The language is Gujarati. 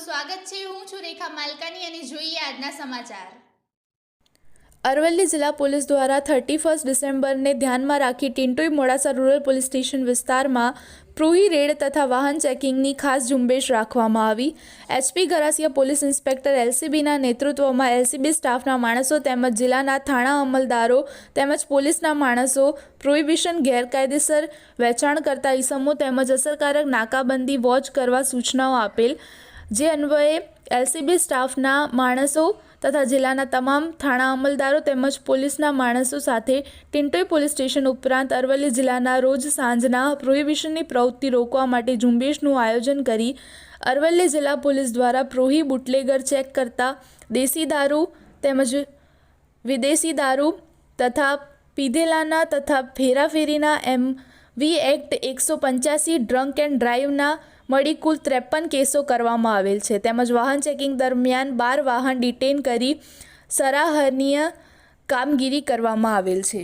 સુરેખા માલકાની અને જોઈએ આજના સમાચાર. અરવલ્લી જિલ્લા પોલીસ દ્વારા થર્ટી ફર્સ્ટ ડિસેમ્બરને ધ્યાનમાં રાખી ટિન્ટોઈ મોડાસા રૂરલ પોલીસ સ્ટેશન વિસ્તારમાં પ્રુહી રેડ તથા વાહન ચેકિંગની ખાસ ઝુંબેશ રાખવામાં આવી. એચપી ગરાસિયા પોલીસ ઇન્સ્પેક્ટર એલસીબીના નેતૃત્વમાં એલસીબી સ્ટાફના માણસો તેમજ જિલ્લાના થાણા અમલદારો તેમજ પોલીસના માણસો પ્રોહિબિશન ગેરકાયદેસર વેચાણ કરતા ઇસમો તેમજ અસરકારક નાકાબંધી વોચ કરવા સૂચનાઓ આપેલ. જે અન્વયે એલસીબી સ્ટાફના માણસો તથા જિલ્લાના તમામ થાણા અમલદારો તેમજ પોલીસના માણસો સાથે ટિન્ટોઈ પોલીસ સ્ટેશન ઉપરાંત અરવલ્લી જિલ્લાના રોજ સાંજના પ્રોહિબિશનની પ્રવૃત્તિ રોકવા માટે ઝુંબેશનું આયોજન કરી અરવલ્લી જિલ્લા પોલીસ દ્વારા પ્રોહી બુટલેગર ચેક કરતા દેશી દારૂ તેમજ વિદેશી દારૂ તથા પીધેલાના તથા ફેરાફેરીના એમ વી એક્ટ એકસો પંચ્યાસી ડ્રંક એન્ડ ડ્રાઈવના મળી કુલ ત્રેપન કેસો કરવામાં આવેલ છે. તેમજ વાહન ચેકિંગ દરમિયાન બાર વાહન ડિટેન કરી સરાહનીય કામગીરી કરવામાં આવેલ છે.